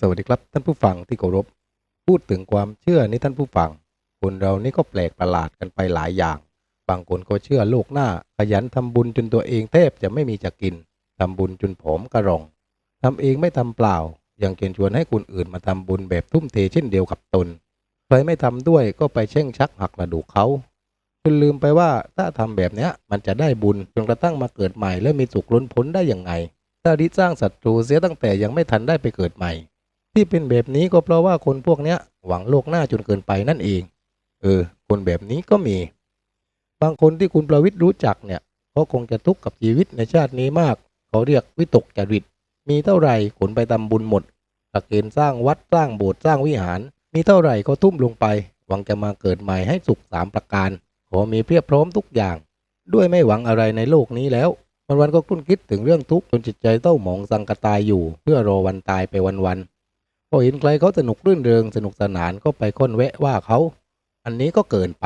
สวัสดีครับท่านผู้ฟังที่เคารพ พูดถึงความเชื่อนี่ท่านผู้ฟัง คนเรานี่ก็แปลกประหลาดกันไปหลายอย่าง บางคนก็เชื่อโลกหน้า ขยันทำบุญจนตัวเองแทบจะไม่มีจะกินทำบุญจนผอมกระรองทำเองไม่ทำเปล่า ยังเชิญชวนให้คนอื่นมาทำบุญแบบทุ่มเทเช่นเดียวกับตน ใครไม่ทำด้วยก็ไปเช่งชักหักกระดูกเขาจนลืมไปว่าถ้าทำแบบเนี้ยมันจะได้บุญจนกระทั่งมาเกิดใหม่ และมีสุขล้นพ้นได้อย่างไงถ้าริสร้างศัตรูเสียตั้งแต่ยังไม่ทันได้ไปเกิดใหม่ ที่เป็นแบบนี้ก็เพราะว่าคนพวกเนี้ยหวังโลกหน้าจนเกินไปนั่นเอง เออ คนแบบนี้ก็มี บางคนที่คุณประวิทย์รู้จักเนี่ยเขาคงจะทุกข์กับชีวิตในชาตินี้มาก เขาเรียกวิตกจริต มีเท่าไหร่ขนไปทำบุญหมดตะเกณฑ์สร้างวัดสร้างโบสถ์สร้างวิหาร มีเท่าไหร่ก็ทุ่มลงไป หวังจะมาเกิดใหม่ให้สุขสามประการ ขอมีเพียบพร้อมทุกอย่าง ด้วยไม่หวังอะไรในโลกนี้แล้ววันวันก็คุ้นคิดถึงเรื่องทุกข์จนจิตใจเต้าหมองสังกตายอยู่ เพื่อรอวันตายไปวันๆพ อเห็นใครเขาสนุกรื่นเริงสนุกสนานก็ไปค้นแวะว่าเขาอันนี้ก็เกินไป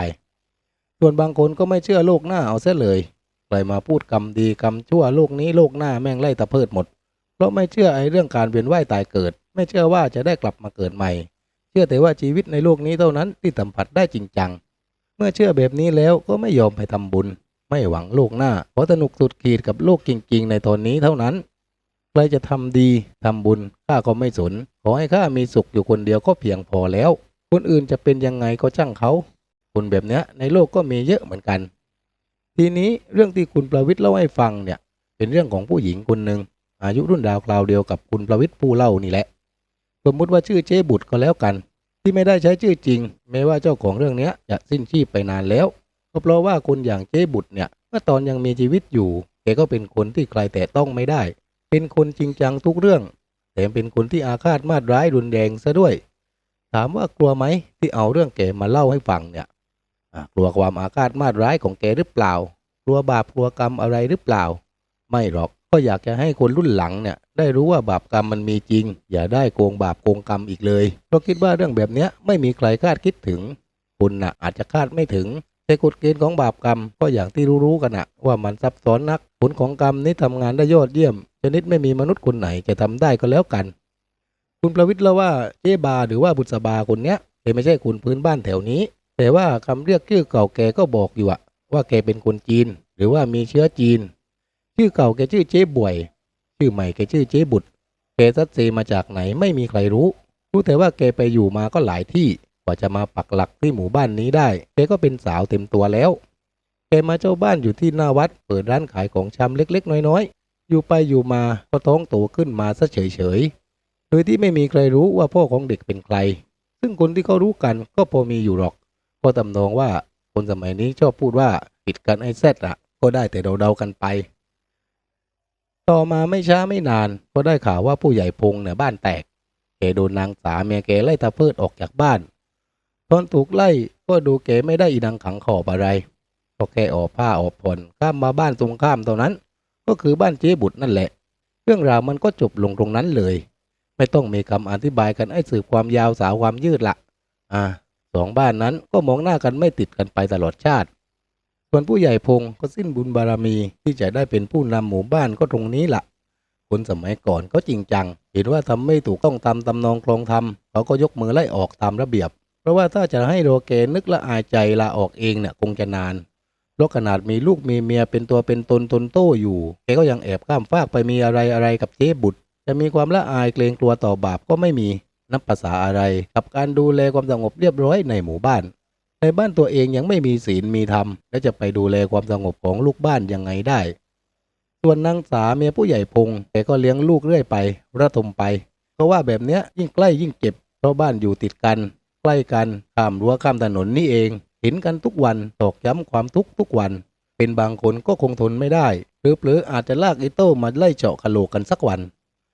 ส่วนบางคนก็ไม่เชื่อโลกหน้าเอาเสียเลยใครมาพูดกรรมดีกรรมชั่วโลกนี้โลกหน้าแม่งไล่ตะเพิดหมด เพราะไม่เชื่อไอ้เรื่องการเวียนว่ายตายเกิด ไม่เชื่อว่าจะได้กลับมาเกิดใหม่ เชื่อแต่ว่าชีวิตในโลกนี้เท่านั้นที่สัมผัสได้จริงจัง เมื่อเชื่อแบบนี้แล้วก็ไม่ยอมไปทำบุญ ไม่หวังโลกหน้า เพราะสนุกสุดขีดกับโลกจริง ๆ ในตอนนี้เท่านั้น ใครจะทำดีทำบุญข้าก็ไม่สน อให้ข้ามีสุขอยู่คนเดียวก็เพียงพอแล้ว คนอื่นจะเป็นยังไงก็ช่างเขาคนแบบเนี้ยในโลกก็มีเยอะเหมือนกัน ทีนี้เรื่องที่คุณประวิทย์เล่าให้ฟังเนี่ยเป็นเรื่องของผู้หญิงคนหนึ่งอายุรุ่นราวคราวเดียวกับคุณประวิทย์ผู้เล่านี่แหละ สมมุติว่าชื่อเจ๊บุตรก็แล้วกัน ที่ไม่ได้ใช้ชื่อจริง แม้ว่าเจ้าของเรื่องเนี้ยจะสิ้นชีพไปนานแล้วก็เพราะว่าคนอย่างเจ๊บุตรเนี่ยเมื่อตอนยังมีชีวิตอยู่แกก็เป็นคนที่ใครแต่ต้องไม่ได้ เป็นคนจริงจังทุกเรื่อง แถมเป็นคนที่อาฆาตมาดร้ายรุนแรงซะด้วย ถามว่ากลัวไหมที่เอาเรื่องแกมาเล่าให้ฟังเนี่ยกลัวความอาฆาตมาดร้ายของแกหรือเปล่า กลัวบาปกลัวกรรมอะไรหรือเปล่า ไม่หรอกก็อยากจะให้คนรุ่นหลังเนี่ย ได้รู้ว่าบาปกรรมมันมีจริง อย่าได้โกงบาปโกงกรรมอีกเลยเพราะคิดว่าเรื่องแบบเนี้ยไม่มีใครคาดคิดถึงคุณน่ะอาจจะคาดไม่ถึง แต่กฎเกณฑ์ของบาปกรรมก็อย่างที่รู้ๆกันนะว่ามันซับซ้อนนัก ผลของกรรมนี้ทำงานได้ยอดเยี่ยม ชนิดไม่มีมนุษย์คนไหนจะทำได้ก็แล้วกัน คุณประวิทย์เล่าว่าเจ๊บาหรือว่าบุษบาคนเนี้ยไม่ใช่คนพื้นบ้านแถวนี้ แต่ว่าคำเรียกชื่อเก่าแกก็บอกอยู่อะว่าแกเป็นคนจีน หรือว่ามีเชื้อจีน ชื่อเก่าแกชื่อเจ๊บ่วย ชื่อใหม่แกชื่อเจ๊บุตรแกซัดเซมาจากไหนไม่มีใครรู้ รู้แต่ว่าแกไปอยู่มาก็หลายที่ ว่าจะมาปักหลักที่หมู่บ้านนี้ได้แกก็เป็นสาวเต็มตัวแล้วแกมาเจ้าบ้านอยู่ที่หน้าวัดเปิดร้านขายของชำเล็ก ๆ น้อยๆ อยู่ไปอยู่มาก็ท้องโตขึ้นมาซะเฉยๆ โดยที่ไม่มีใครรู้ว่าพ่อของเด็กเป็นใคร ซึ่งคนที่เขารู้กันก็พอมีอยู่หรอกก็ตำนองว่าคนสมัยนี้ชอบพูดว่าปิดกันไอ้แซดอะก็ได้แต่เดาๆกันไป ต่อมาไม่ช้าไม่นานก็ได้ข่าวว่าผู้ใหญ่พงเนี่ยบ้านแตกแกโดนนางสาเมียแกไล่ตะเพิดออกจากบ้าน ตอนถูกไล่ก็ดูแกไม่ได้อีดังขังขอบอะไรก็แค่ออกผ้าออกผ่อนข้ามมาบ้านตรงข้ามเท่านั้น ก็คือบ้านเจ๊บุตรนั่นแหละ เรื่องราวมันก็จบลงตรงนั้นเลย ไม่ต้องมีคำอธิบายกันไอ้สืบความยาวสาวความยืดละอ่าสองบ้านนั้นก็มองหน้ากันไม่ติดกันไปตลอดชาติ ส่วนผู้ใหญ่พงก็สิ้นบุญบารมีที่จะได้เป็นผู้นำหมู่บ้านก็ตรงนี้ละคนสมัยก่อนก็จริงจัง เห็นว่าทำไม่ถูกต้องตามตำนองคลองธรรมเขาก็ยกมือไล่ออกตามระเบียบ ราะว่าถ้าจะให้โรเกนึกละอายใจลาออกเองเนี่ยคงจะนานเพราะขนาดมีลูกมีเมียเป็นตัวเป็นตนตนโตอยู่แกก็ยังแอบข้ามฟากไปมีอะไรอะไรกับเจ๊บุตร จะมีความละอายเกรงกลัวต่อบาปก็ไม่มีนับภาษาอะไร กับการดูแลความสงบเรียบร้อยในหมู่บ้าน ในบ้านตัวเองยังไม่มีศีลมีธรรม แล้วจะไปดูแลความสงบของลูกบ้านยังไงได้ ส่วนนางสาเมียผู้ใหญ่พงแกก็เลี้ยงลูกเรื่อยไประทมไป เพราะว่าแบบเนี้ยยิ่งใกล้ยิ่งเจ็บเพราะบ้านอยู่ติดกัน ใกล้กันข้ามรั้วข้ามถนนนี่เอง เห็นกันทุกวันตอกย้ำความทุกข์ทุกวัน เป็นบางคนก็คงทนไม่ได้หรือเผลออาจจะลากอิโต้มาไล่เจาะกะโหลกกันสักวัน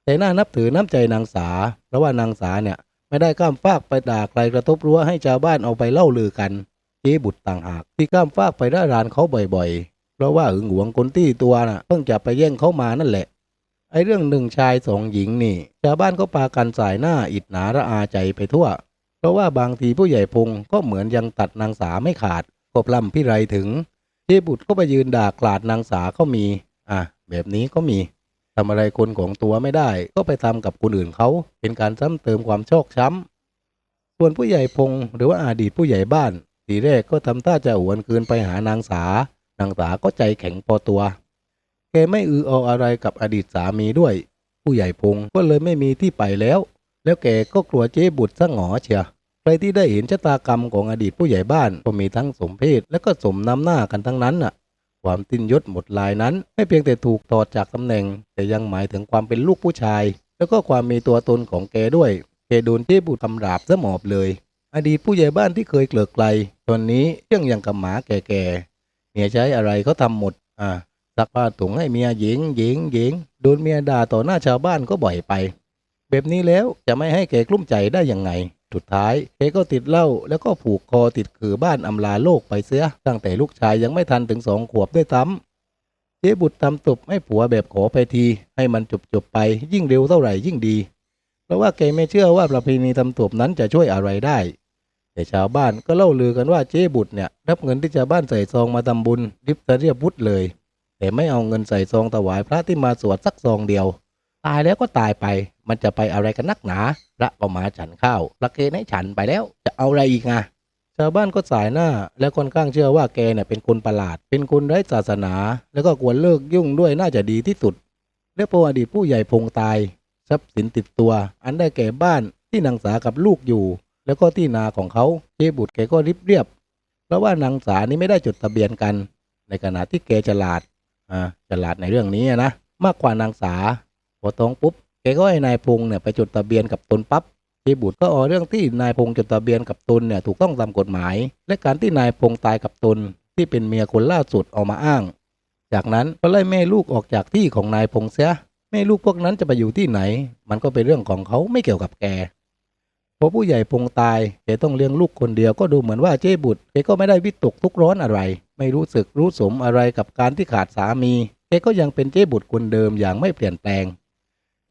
แต่น่านับถือน้ำใจนางสา เพราะว่านางสาเนี่ยไม่ได้ข้ามฟากไปด่าใครกระทบรั้วให้ชาวบ้านเอาไปเล่าลือกันเจ๊บุตรต่างหาก ที่ข้ามฟากไปได้รานเขาบ่อยๆ เพราะว่าหึงหวงคนที่ตัวน่ะเพิ่งจะไปแย่งเขามานั่นแหละไอ้เรื่องหนึ่งชายสองหญิงนี่ชาวบ้านก็ปากันสายหน้าอิดหนาระอาใจไปทั่ว ราะว่าบางทีผู้ใหญ่พงก็เหมือนยังตัดนางสาไม่ขาดก็ปล้ำพี่ไรถึงเจ๊บุตรก็ไปยืนด่ากลาดนางสาก็มี อะ แบบนี้ก็มีทำอะไรคนของตัวไม่ได้ ก็ไปทำกับคนอื่นเขาเป็นการซ้ำเติมความโชคช้ำส่วนผู้ใหญ่พงหรือว่าอดีตผู้ใหญ่บ้าน ทีแรกก็ทำท่าจะหวนคืนไปหานางสา นางสาก็ใจแข็งพอตัวแกไม่อือเอาอะไรกับอดีตสามีด้วย ผู้ใหญ่พงก็เลยไม่มีที่ไปแล้ว แล้วแกก็กลัวเจ๊บุตรซะหงอเชียว ใครที่ได้เห็นชะตากรรมของอดีตผู้ใหญ่บ้านก็มีทั้งสมเพศและก็สมน้ำหน้ากันทั้งนั้นน่ะ ความตินยศหมดลายนั้น ไม่เพียงแต่ถูกถอดจากตำแหน่ง แต่ยังหมายถึงความเป็นลูกผู้ชาย แล้วก็ความมีตัวตนของแกด้วยแกโดนเจ๊บุตรทำราบซะหมอบเลย อดีตผู้ใหญ่บ้านที่เคยเกลือกไกล ตอนนี้เรื่องย่างกับหมาแก่ๆเมียใช้อะไรเขาทำหมดอ่าซักผ้าถุงให้เมียหญิงหญิงหญิงโดนเมียด่าต่อหน้าชาวบ้านก็บ่อยไป แบบนี้แล้วจะไม่ให้แกกลุ้มใจได้ยังไง สุดท้ายแกก็ติดเหล้าแล้วก็ผูกคอติดคือบ้านอำลาโลกไปเสีย ตั้งแต่ลูกชายยังไม่ทันถึงสองขวบด้วยซ้ำเจ๊บุตรทำตบให้ผัวแบบขอไปที ให้มันจบจบไปยิ่งเร็วเท่าไหร่ยิ่งดี เพราะว่าแกไม่เชื่อว่าประเพณีทำตบนั้นจะช่วยอะไรได้ แต่ชาวบ้านก็เล่าลือกันว่าเจ๊บุตรเนี่ยรับเงินที่ชาวบ้านใส่ซองมาทำบุญริบตะเรียบวุฒเลย แต่ไม่เอาเงินใส่ซองถวายพระที่มาสวดสักซองเดียว ตายแล้วก็ตายไป มันจะไปอะไรกันนักหนาพระก็มาฉันข้าวประเคนให้ฉันไปแล้ว จะเอาอะไรอีกอะชาวบ้านก็สายหน้า และค่อนข้างเชื่อว่าแกเนี่ยเป็นคนประหลาด เป็นคนไร้ศาสนา แล้วก็ควรเลิกยุ่งด้วยน่าจะดีที่สุด และพออดีตผู้ใหญ่พงตาย ทรัพย์สินติดตัว อันได้แก่บ้านที่นางสากับลูกอยู่ แล้วก็ที่นาของเขาเจบุตรแกก็ริบเรียบ เพราะว่านางสานี่ไม่ได้จดทะเบียนกัน ในขณะที่แกฉลาดอ่าฉลาดในเรื่องนี้นะมากกว่านางสาพอท้องปุ๊บ แกก็ให้นายพงษ์เนี่ยไปจดทะเบียนกับตนปั๊บเจบุตรก็เอาเรื่องที่นายพงษ์จดทะเบียนกับตนเนี่ยถูกต้องตามกฎหมาย และการที่นายพงษ์ตายกับตนที่เป็นเมียคนล่าสุดเอามาอ้าง จากนั้นก็ไล่แม่ลูกออกจากที่ของนายพงษ์เสียแม่ลูกพวกนั้นจะไปอยู่ที่ไหน มันก็เป็นเรื่องของเขาไม่เกี่ยวกับแกพอผู้ใหญ่พงตายแกต้องเลี้ยงลูกคนเดียวก็ดูเหมือนว่าเจ้บุตรแกก็ไม่ได้วิตกทุกข์ร้อนอะไร ไม่รู้สึกรู้สมอะไรกับการที่ขาดสามีแกก็ยังเป็นเจ้บุตรคนเดิมอย่างไม่เปลี่ยนแปลง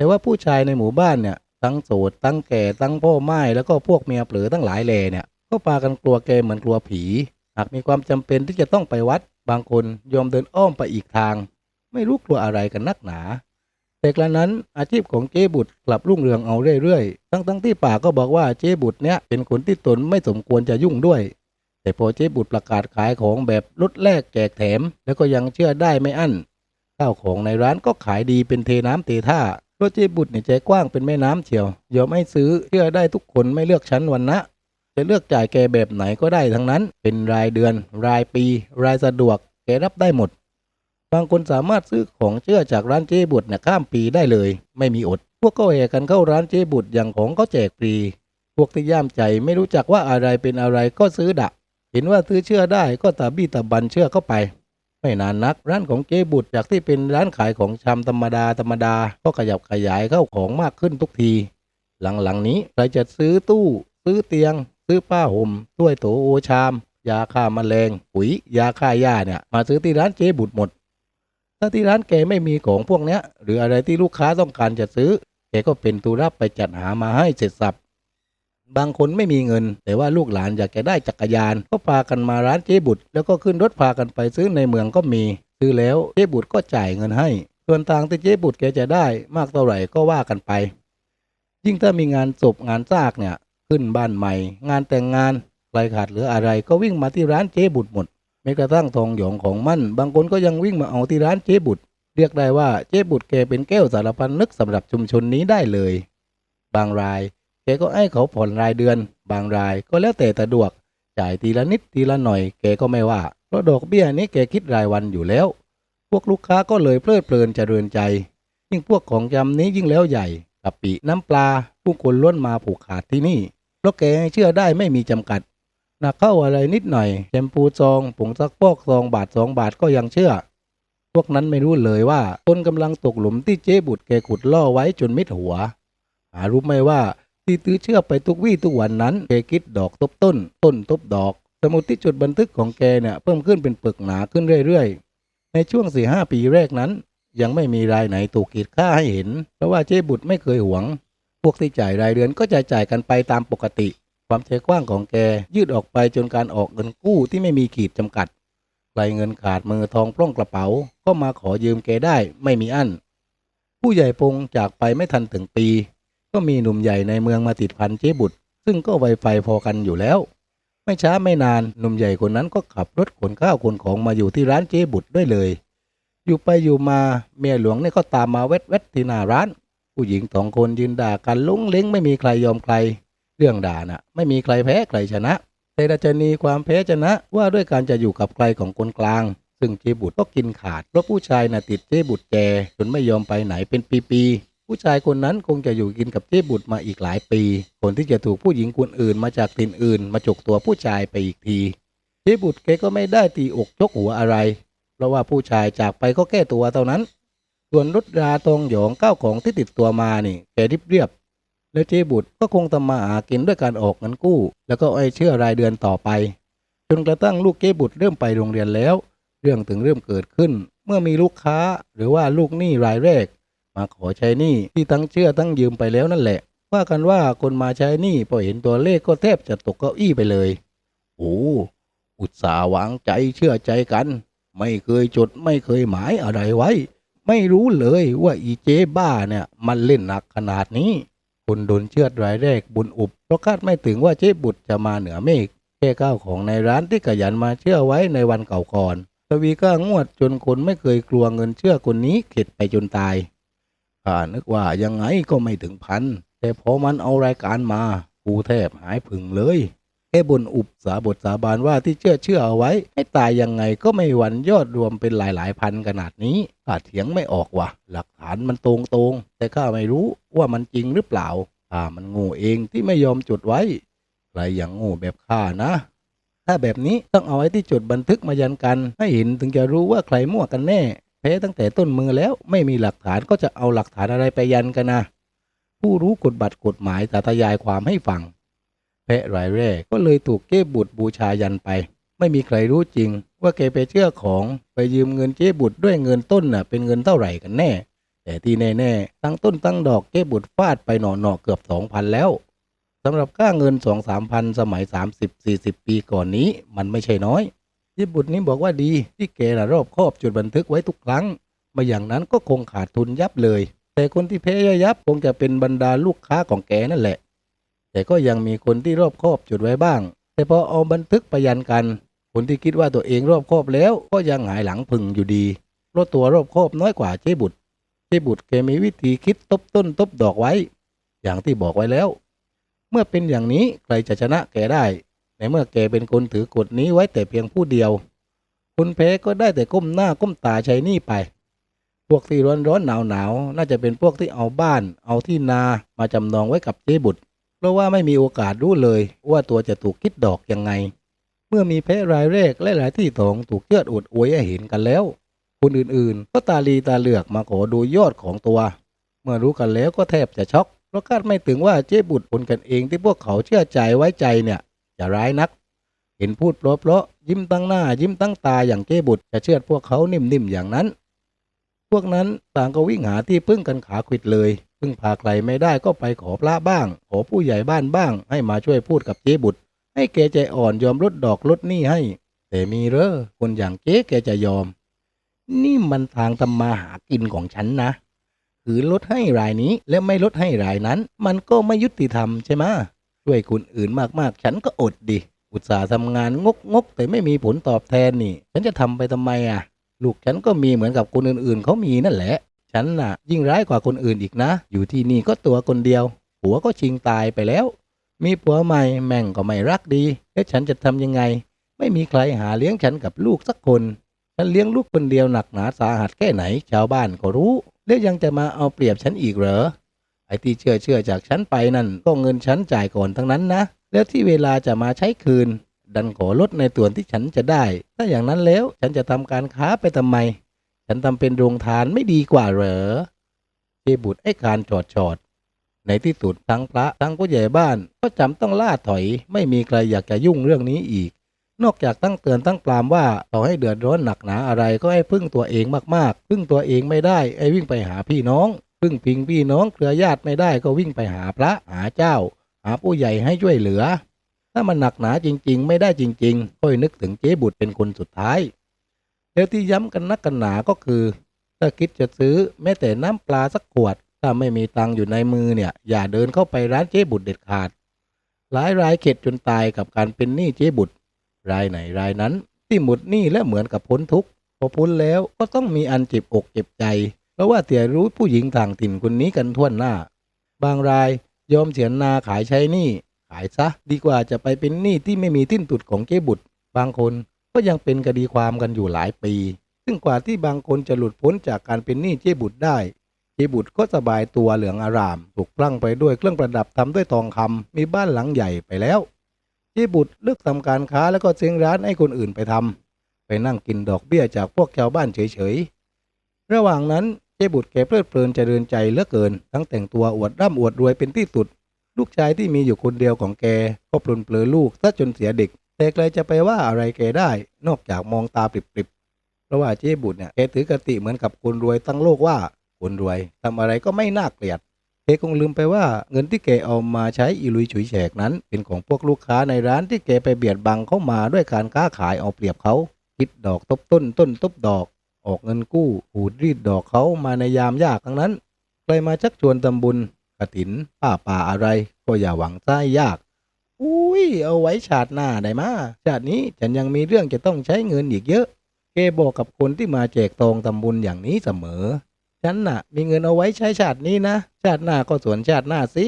แต่ว่าผู้ชายในหมู่บ้านเนี่ยทั้งโสดทั้งแก่ทั้งพ่อไม้แล้วก็พวกเมียเปลือทั้งหลายแลเนี่ยก็พากันกลัวแกเหมือนกลัวผี หากมีความจำเป็นที่จะต้องไปวัด บางคนยอมเดินอ้อมไปอีกทาง ไม่รู้กลัวอะไรกันนักหนา แต่กระนั้นอาชีพของเจ๊บุตรกลับรุ่งเรืองเอาเรื่อยๆ ทั้งๆที่ป่ากก็บอกว่าเจ๊บุตรเนี่ยเป็นคนที่ตนไม่สมควรจะยุ่งด้วย แต่พอเจ๊บุตรประกาศขายของแบบลดแลกแจกแถม แล้วก็ยังเชื่อได้ไม่อั้นข้าวของในร้านก็ขายดีเป็นเทน้ำเทท่าพระเจ๊บุตรเนี่ยใจกว้างเป็นแม่น้ำเชียวยอมให้ซื้อเชื่อได้ทุกคนไม่เลือกชั้นวันนะจะเลือกจ่ายแกแบบไหนก็ได้ทั้งนั้น เป็นรายเดือน รายปี รายสะดวก แกรับได้หมด บางคนสามารถซื้อของเชื่อจากร้านเจ๊บุตรเนี่ยข้ามปีได้เลย ไม่มีอด พวกก็แห่กันเข้าร้านเจ๊บุตรอย่างของเขาแจกฟรี พวกที่ย่ามใจไม่รู้จักว่าอะไรเป็นอะไรก็ซื้อดะ เห็นว่าซื้อเชื่อได้ก็ตาบี้ตาบันเชื่อเข้าไป ไม่นานนัก ร้านของเจ๊บุตรจากที่เป็นร้านขายของชำธรรมดาธรรมดาก็ขยับขยายเข้าของมากขึ้นทุกที หลังๆนี้ใครจะซื้อตู้ ซื้อเตียง ซื้อผ้าห่มถ้วยโถโอชาม ยาฆ่าแมลงปุ๋ยยาฆ่าหญ้าเนี่ยมาซื้อที่ร้านเจ๊บุตรหมด ถ้าที่ร้านแกไม่มีของพวกเนี้ย หรืออะไรที่ลูกค้าต้องการจะซื้อแกก็เป็นตูรับไปจัดหามาให้เสร็จสับ บางคนไม่มีเงิน แต่ว่าลูกหลานอยากจะได้จักรยาน ก็พากันมาร้านเจ๊บุตร แล้วก็ขึ้นรถพากันไปซื้อในเมืองก็มี ซื้อแล้วเจ๊บุตรก็จ่ายเงินให้ ส่วนต่างที่เจ๊บุตรแกจะได้มากเท่าไหร่ก็ว่ากันไป ยิ่งถ้ามีงานศพงานซากเนี่ย ขึ้นบ้านใหม่ งานแต่งงานใครขาดเหลืออะไรก็วิ่งมาที่ร้านเจ๊บุตรหมดแม้กระทั่งทองหยองของมั่น บางคนก็ยังวิ่งมาเอาที่ร้านเจ๊บุตร เรียกได้ว่าเจ๊บุตรแกเป็นแก้วสารพันนึกสำหรับชุมชนนี้ได้เลย บางราย แกก็ให้เขาผ่อนรายเดือน บางรายก็แล้วแต่สะดวก จ่ายทีละนิดทีละหน่อยแกก็ไม่ว่า เพราะดอกเบี้ยนี้แกคิดรายวันอยู่แล้ว พวกลูกค้าก็เลยเพลิดเพลินเจริญใจ ยิ่งพวกของจำนี้ยิ่งแล้วใหญ่กะปิน้ำปลา ผู้คนล้วนมาผูกขาดที่นี่เพราะแกเชื่อได้ไม่มีจำกัดหนักเข้าอะไรนิดหน่อยแชมพูซองผงซักฟอกซองบาทสองบาทก็ยังเชื่อ พวกนั้นไม่รู้เลยว่าตนกำลังตกหลุมที่เจ๊บุตรแกขุดล่อไว้จนมิดหัว หารู้ไหมว่า ที่ตื้อเชื่อไปทุกวี่ทุกวันนั้นแกคิดดอกทบต้น ต้นทบดอก สมุดที่จดบันทึกของแกเนี่ยเพิ่มขึ้นเป็นปึกหนาขึ้นเรื่อยๆ ในช่วงสี่ห้าปีแรกนั้น ยังไม่มีรายไหนถูกขีดค่าให้เห็น เพราะว่าเจ๊บุตรไม่เคยหวง พวกที่จ่ายรายเดือนก็จะจ่ายกันไปตามปกติ ความใจกว้างของแกยืดออกไปจนการออกเงินกู้ที่ไม่มีขีดจำกัดใครเงินขาดมือทองปล้องกระเป๋า ก็มาขอยืมแกได้ไม่มีอั้นผู้ใหญ่ปงจากไปไม่ทันถึงปี ก็มีหนุ่มใหญ่ในเมืองมาติดพันเจ๊บุตร ซึ่งก็ไวไฟพอกันอยู่แล้ว ไม่ช้าไม่นานหนุ่มใหญ่คนนั้นก็ขับรถขนข้าวขนของมาอยู่ที่ร้านเจ๊บุตรด้วยเลย อยู่ไปอยู่มาเมียหลวงเนี่ยก็ตามมาเวทเวทที่หน้าร้าน ผู้หญิงสองคนยืนด่ากันลุ้งเล้งไม่มีใครยอมใคร เรื่องด่าน่ะ ไม่มีใครแพ้ใครชนะแต่ดัชนีความแพ้ชนะว่าด้วยการจะอยู่กับใครของคนกลาง ซึ่งเจ๊บุตรก็กินขาดเพราะผู้ชายน่ะติดเจ๊บุตรแกจนไม่ยอมไปไหนเป็นปีๆ ผู้ชายคนนั้นคงจะอยู่กินกับเจบุตรมาอีกหลายปีคนที่จะถูกผู้หญิงคนอื่นมาจากถิ่นอื่น มาจกตัวผู้ชายไปอีกทีเจบุตรแกก็ไม่ได้ตีอกชกหัวอะไร เพราะว่าผู้ชายจากไปก็แก้ตัวเท่านั้น ส่วนรุดราตองหยองก้าวของที่ติดตัวมานี่แกริบเรียบ แล้วเจบุตรก็คงทำมาหากินด้วยการออกเงินกู้ แล้วก็ไอ้เชื่อรายเดือนต่อไป จนกระทั่งลูกเจบุตรเริ่มไปโรงเรียนแล้ว เรื่องถึงเริ่มเกิดขึ้น เมื่อมีลูกค้าหรือว่าลูกหนี้รายแรก มาขอใช้หนี้ที่ทั้งเชื่อทั้งยืมไปแล้วนั่นแหละ ว่ากันว่าคนมาใช้หนี้พอเห็นตัวเลขก็แทบจะตกเก้าอี้ไปเลยโอ้อุตส่าห์วางใจเชื่อใจกัน ไม่เคยจดไม่เคยหมายอะไรไว้ ไม่รู้เลยว่าอีเจ๊บ้าเนี่ยมันเล่นหนักขนาดนี้คนโดนเชือดรายแรกบุญอุบเพราะคาดไม่ถึงว่าเจ๊บุตรจะมาเหนือเมฆแค่ข้าวของในร้านที่ขยันมาเชื่อไว้ในวันเก่าก่อนทวีก็งวดจนคนไม่เคยกลัวเงินเชื่อคนนี้เข็ดไปจนตาย ข้านึกว่ายังไงก็ไม่ถึงพัน แต่พอมันเอารายการมากูแทบหายผึ่งเลยแค่บนอุบสาบทสาบานว่าที่เชื่อเชื่อเอาไว้ ให้ตายยังไงก็ไม่หวันยอดรวมเป็นหลายๆพันขนาดนี้ข้าเถียงไม่ออกว่ะ หลักฐานมันตรงตรงแต่ข้าไม่รู้ว่ามันจริงหรือเปล่าข้ามันโง่เองที่ไม่ยอมจดไว้ใครอย่างโง่แบบข้านะ ถ้าแบบนี้ต้องเอาไอ้ที่จดบันทึกมายันกัน ให้เห็นถึงจะรู้ว่าใครมั่วกันแน่ แพ้ตั้งแต่ต้นมือแล้วไม่มีหลักฐานก็จะเอาหลักฐานอะไรไปยันกันนะ ผู้รู้กฎบัตรกฎหมายสาธยายความให้ฟัง แพะรายแรกก็เลยถูกเก้บุตรบูชายันไป ไม่มีใครรู้จริง ว่าแกไปเชื่อของไปยืมเงินเจ๊บุตรด้วยเงินต้นน่ะเป็นเงินเท่าไหร่กันแน่ แต่ที่แน่ๆตั้งต้นตั้งดอกเจ๊บุตรฟาดไปหน่อๆเกือบสองพันแล้วสำหรับค่าเงินสองสามพันสมัยสามสิบสี่สิบปีก่อนนี้มันไม่ใช่น้อย เจบุตรนี้บอกว่าดีที่แกน่ะรอบครอบจดบันทึกไว้ทุกครั้งม่อย่างนั้นก็คงขาดทุนยับเลย แต่คนที่แพ้ยับคงจะเป็นบรรดาลูกค้าของแกนั่นแหละ แต่ก็ยังมีคนที่รอบครอบจดไว้บ้าง แต่พอเอาบันทึกไปยันกัน คนที่คิดว่าตัวเองรอบครอบแล้วก็ยังหายหลังพึงอยู่ดีเพราะตัวรอบครอบน้อยกว่าเจ๊บุตรเจ๊บุตรแกมีวิธีคิดทบต้นทบดอกไว้ อย่างที่บอกไว้แล้ว เมื่อเป็นอย่างนี้ใครจะชนะแกได้ ในเมื่อแกเป็นคนถือกฎนี้ไว้แต่เพียงผู้เดียวคนแพ้ก็ได้แต่ก้มหน้าก้มตาใช้นี้ไป พวกที่ร้อนร้อนหนาวหนาวน่าจะเป็นพวกที่เอาบ้าน เอาที่นามาจำนองไว้กับเจ๊บุตร เพราะว่าไม่มีโอกาสรู้เลยว่าตัวจะถูกคิดดอกยังไง เมื่อมีแพ้รายแรกและรายที่สองถูกเชือดอวดอวยให้เห็นกันแล้ว คนอื่นๆ ก็ตาลีตาเหลือกมาขอดูยอดของตัว เมื่อรู้กันแล้วก็แทบจะช็อกเพราะคาดไม่ถึงว่าเจ๊บุตรคนกันเองที่พวกเขาเชื่อใจไว้ใจเนี่ย จะร้ายนัก เห็นพูดเพราะๆยิ้มตั้งหน้า ยิ้มตั้งตาอย่างเจ๊บุตรจะเชื่อดพวกเขานิ่มๆอย่างนั้น พวกนั้นต่างก็วิ่งหาที่พึ่งกันขาขิดเลย พึ่งพาใครไม่ได้ก็ไปขอพระบ้าง ขอผู้ใหญ่บ้านบ้าง ให้มาช่วยพูดกับเจ๊บุตร ให้แกใจอ่อนยอมลดดอกลดหนี้ให้ แต่มีเรอคนอย่างเจ๊แกจะยอม นี่มันทางทำมาหากินของฉันนะคือลดให้รายนี้และไม่ลดให้รายนั้น มันก็ไม่ยุติธรรมใช่ไหม ช่วยคนอื่นมากๆ ฉันก็อดดิ อุตส่าห์ทำงานงกงกแต่ไม่มีผลตอบแทนนี่ ฉันจะทำไปทำไมอะ ลูกฉันก็มีเหมือนกับคนอื่นๆเขามีนั่นแหละ ฉันน่ะ ยิ่งร้ายกว่าคนอื่นอีกนะ อยู่ที่นี่ก็ตัวคนเดียว ผัวก็ชิงตายไปแล้ว มีผัวใหม่แม่งก็ไม่รักดี แล้วฉันจะทำยังไง ไม่มีใครหาเลี้ยงฉันกับลูกสักคน ฉันเลี้ยงลูกคนเดียวหนักหนาสาหัสแค่ไหน ชาวบ้านก็รู้ แล้วยังจะมาเอาเปรียบฉันอีกเหรอ ไอ้ที่เชื่อเชื่อจากฉันไปนั่นก็เงินฉันจ่ายก่อนทั้งนั้นนะ แล้วที่เวลาจะมาใช้คืน ดันขอลดในส่วนที่ฉันจะได้ ถ้าอย่างนั้นแล้วฉันจะทำการค้าไปทำไม ฉันทำเป็นโรงทานไม่ดีกว่าเหรอเจบุตรไอ้การจอดจอดในที่สุดทั้งพระทั้งผู้ใหญ่บ้าน ก็จำต้องล่าถอยไม่มีใครอยากจะยุ่งเรื่องนี้อีก นอกจากตั้งเตือนตั้งปรามว่าต่อให้เดือดร้อนหนักหนาอะไรก็ให้พึ่งตัวเองมากๆ พึ่งตัวเองไม่ได้ไอ้วิ่งไปหาพี่น้อง พึ่งพิงพี่น้องเครือญาติไม่ได้ก็วิ่งไปหาพระหาเจ้า หาผู้ใหญ่ให้ช่วยเหลือ ถ้ามันหนักหนาจริง ๆ ไม่ได้จริง ๆ ค่อยนึกถึงเจ๊บุตรเป็นคนสุดท้าย แล้วที่ย้ำกันนักกันหนาก็คือ ถ้าคิดจะซื้อแม้แต่น้ำปลาสักขวด ถ้าไม่มีตังอยู่ในมือเนี่ย อย่าเดินเข้าไปร้านเจ๊บุตรเด็ดขาด หลายรายเข็ดจนตายกับการเป็นหนี้เจ๊บุตร รายไหนรายนั้น ที่หมดหนี้และเหมือนกับพ้นทุกข์พอพ้นแล้วก็ต้องมีอันเจ็บอกเจ็บใจ เพราะว่าเตี่ยรู้ผู้หญิงต่างถิ่นคนนี้กันทั่วหน้า บางรายยอมเสียนาขายใช้หนี้ขายซะดีกว่าจะไปเป็นหนี้ที่ไม่มีทิ้นตุดของเจ๊บุตร บางคนก็ยังเป็นคดีความกันอยู่หลายปี ซึ่งกว่าที่บางคนจะหลุดพ้นจากการเป็นหนี้เจ๊บุตรได้ เจ๊บุตรก็สบายตัวเหลืองอาราม ถูกพลั่งไปด้วยเครื่องประดับทำด้วยทองคำมีบ้านหลังใหญ่ไปแล้ว เจ๊บุตรเลิกทำการค้าแล้วก็เซ้งร้านให้คนอื่นไปทำไปนั่งกินดอกเบี้ยจากพวกชาวบ้านเฉย ระหว่างนั้นเจ๊บุตรแกเพลิดเพลินเจริญใจเลือเกิน ทั้งแต่งตัวอวดร่ำอวดรวยเป็นที่สุด ลูกชายที่มีอยู่คนเดียวของแกก็ปลนเปลือลูกซะจนเสียเด็ก แต่ใครจะไปว่าอะไรแกได้ นอกจากมองตาปริบๆเพราะว่าเจ๊บุตรเนี่ยแกถือกติเหมือนกับคนรวยตั้งโลกว่าคนรวยทำอะไรก็ไม่น่าเกลียดแกคงลืมไปว่าเงินที่แกเอามาใช้อีลุยฉุยแฉกนั้น เป็นของพวกลูกค้าในร้านที่แกไปเบียดบังเข้ามาด้วยการค้าขายเอาเปรียบเขาคิดดอกทบต้นต้นทบดอก ออกเงินกู้หูดรีดดอกเขามาในยามยากทั้งนั้น ใครมาชักชวนทำบุญกระถินป้าป่าอะไร ก็อย่าหวังไส้ยาก อุ้ย เอาไว้ชาติหน้าได้มาชาตินี้ฉันยังมีเรื่องจะต้องใช้เงินอีกเยอะแกบอกกับคนที่มาแจกตองทำบุญอย่างนี้เสมอ ฉันน่ะ มีเงินเอาไว้ใช้ชาตินี้นะ ชาติหน้าก็ส่วนชาติหน้าสิ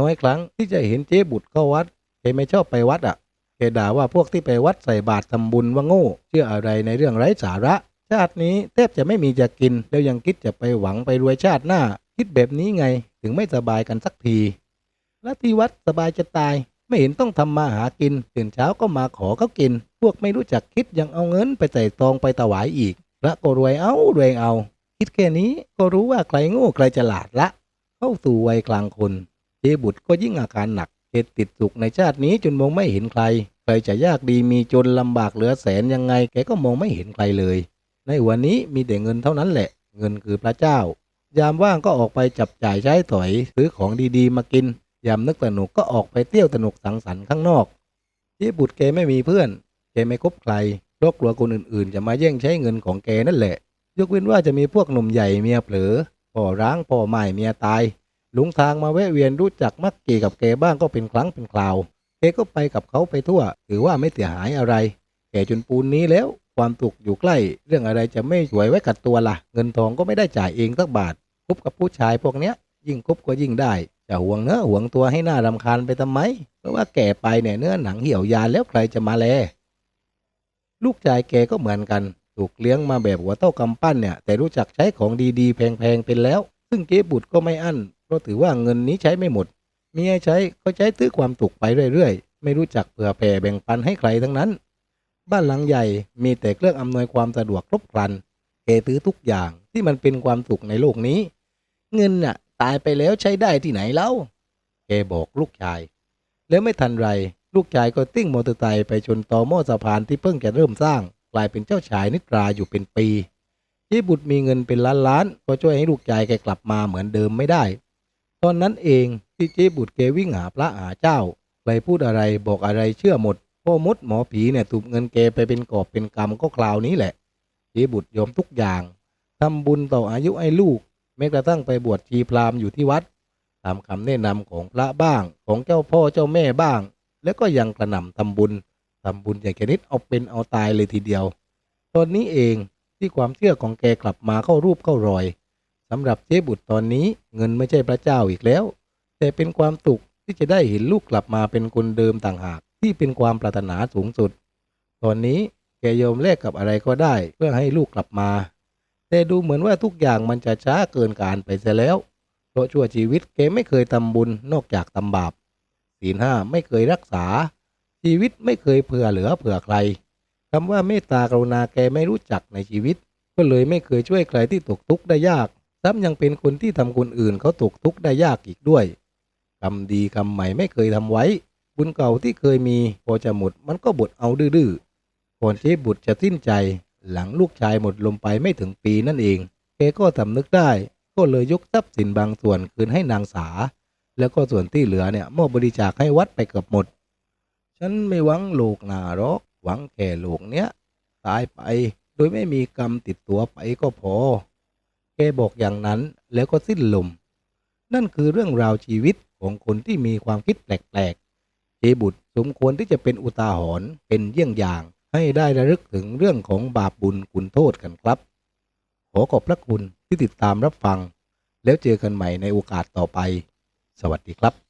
น้อยครั้งที่จะเห็นเจ๊บุตรเข้าวัดแกไม่ชอบไปวัดอะแกด่าว่าพวกที่ไปวัดใส่บาตรทำบุญว่าโง่ เชื่ออะไรในเรื่องไร้สาระ ชาตินี้แทบจะไม่มีจะกิน แล้วยังคิดจะไปหวังไปรวยชาติหน้า คิดแบบนี้ไงถึงไม่สบายกันสักที และที่วัดสบายจะตาย ไม่เห็นต้องทำมาหากินตื่นเช้าก็มาขอเขากิน พวกไม่รู้จักคิดยังเอาเงินไปใส่ตองไปถวายอีกพระก็รวยเอารวยเอา คิดแค่นี้ก็รู้ว่าใครโง่ใครฉลาดละ เข้าสู่วัยกลางคนเจบุตรก็ยิ่งอาการหนักเหตุติดสุขในชาตินี้จนมองไม่เห็นใคร ใครจะยากดีมีจนลำบากเหลือแสนยังไงแกก็มองไม่เห็นใครเลย ในวันนี้มีแต่เงินเท่านั้นแหละ เงินคือพระเจ้า ยามว่างก็ออกไปจับจ่ายใช้ถอยซื้อของดีๆ มากิน ยามนึกสนุกก็ออกไปเที่ยวสนุกสังสรรค์ข้างนอกเจ๊บุตรแกไม่มีเพื่อนแกไม่คบใครเพราะกลัวคนอื่นๆ จะมาแย่งใช้เงินของแกนั่นแหละ ยกเว้นว่าจะมีพวกหนุ่มใหญ่เมียเผลอพ่อร้างพ่อใหม่เมียตายหลงทางมาแวะเวียนรู้จักมักกี่กับแกบ้างก็เป็นครั้งเป็นคราวแกก็ไปกับเขาไปทั่ว ถือว่าไม่เสียหายอะไร แกจนปูนนี้แล้ว ความตุกอยู่ใกล้ เรื่องอะไรจะไม่สวยไว้กับตัวละ่ะ เงินทองก็ไม่ได้จ่ายเองสักบาทคบกับผู้ชายพวกเนี้ย ยิ่งคบก็ยิ่งได้ จะห่วงเนื้อห่วงตัวให้หน้ารำคาญไปทำไม เพราะว่าแก่ไปเนี่ยเนื้อหนังเหี่ยวยานแล้วใครจะมาแล ลูกชายแกก็เหมือนกัน ถูกเลี้ยงมาแบบหัวเต้ากำปั้นเนี่ย แต่รู้จักใช้ของดีๆ แพงๆเป็นแล้ว ซึ่งเจ๊บุตรก็ไม่อั้นเพราะถือว่าเงินนี้ใช้ไม่หมดมีให้ใช้ก็ใช้ซื้อความสุขไปเรื่อยๆ ไม่รู้จักเผื่อแผ่แบ่งปันให้ใครทั้งนั้น บ้านหลังใหญ่มีแต่เครื่องอำนวยความสะดวกครบครันแกซื้อทุกอย่างที่มันเป็นความสุขในโลกนี้ เงินน่ะ ตายไปแล้วใช้ได้ที่ไหนเล่าแกบอกลูกชาย แล้วไม่ทันไร ลูกชายก็ติ้งมอเตอร์ไซค์ไปชนตอหม้อสะพานที่เพิ่งจะเริ่มสร้าง กลายเป็นเจ้าชายนิทราอยู่เป็นปีเจ๊บุตรมีเงินเป็นล้านล้านๆก็ช่วยให้ลูกชายแกกลับมาเหมือนเดิมไม่ได้ ตอนนั้นเองที่เจ๊บุตรแกวิ่งหาพระหาเจ้าใครพูดอะไรบอกอะไรเชื่อหมด พ่อมดหมอผีเนี่ยถูกเงินแกไปเป็นกอบเป็นกำก็คราวนี้แหละเจบุตรยอมทุกอย่างทำบุญต่ออายุให้ลูกแม้กระทั่งไปบวชชีพราหมณ์อยู่ที่วัด ตามคำแนะนำของพระบ้างของเจ้าพ่อเจ้าแม่บ้าง แล้วก็ยังกระหน่ำทำบุญทำบุญอย่างชนิดเอาเป็นเอาตายเลยทีเดียว ตอนนี้เองที่ความเชื่อของแกกลับมาเข้ารูปเข้ารอยสำหรับเจ๊บุตรตอนนี้เงินไม่ใช่พระเจ้าอีกแล้ว แต่เป็นความสุขที่จะได้เห็นลูกกลับมาเป็นคนเดิมต่างหาก ที่เป็นความปรารถนาสูงสุด ตอนนี้แกยอมแลกกับอะไรก็ได้ เพื่อให้ลูกกลับมา แต่ดูเหมือนว่าทุกอย่างมันจะช้าเกินการไปเสียแล้ว เพราะชั่วชีวิตแกไม่เคยทำบุญนอกจากทำบาปศีลห้าไม่เคยรักษา ชีวิตไม่เคยเผื่อเหลือเผื่อใครคำว่าเมตตากรุณาแกไม่รู้จักในชีวิต ก็เลยไม่เคยช่วยใครที่ตกทุกข์ได้ยากซ้ำยังเป็นคนที่ทำคนอื่นเขาตกทุกข์ได้ยากอีกด้วยกรรมดีกรรมใหม่ไม่เคยทำไว้ บุญเก่าที่เคยมีพอจะหมดมันก็บดเอาดื้อๆก่อนที่บุตรจะสิ้นใจ หลังลูกชายหมดลมไปไม่ถึงปีนั่นเองแกก็สำนึกได้ ก็เลยยกทรัพย์สินบางส่วนคืนให้นางสา แล้วก็ส่วนที่เหลือเนี่ยมอบบริจาคให้วัดไปเกือบหมด ฉันไม่หวังโลกหนาหรอกหวังแค่โลกเนี้ยตายไปโดยไม่มีกรรมติดตัวไปก็พอ แกบอกอย่างนั้นแล้วก็สิ้นลม นั่นคือเรื่องราวชีวิตของคนที่มีความคิดแปลก บุตรสมควรที่จะเป็นอุตาหรณ์เป็นเยี่ยงอย่าง ให้ได้ระลึกถึงเรื่องของบาปบุญคุณโทษกันครับ ขอขอบพระคุณที่ติดตามรับฟัง แล้วเจอกันใหม่ในโอกาสต่อไป สวัสดีครับ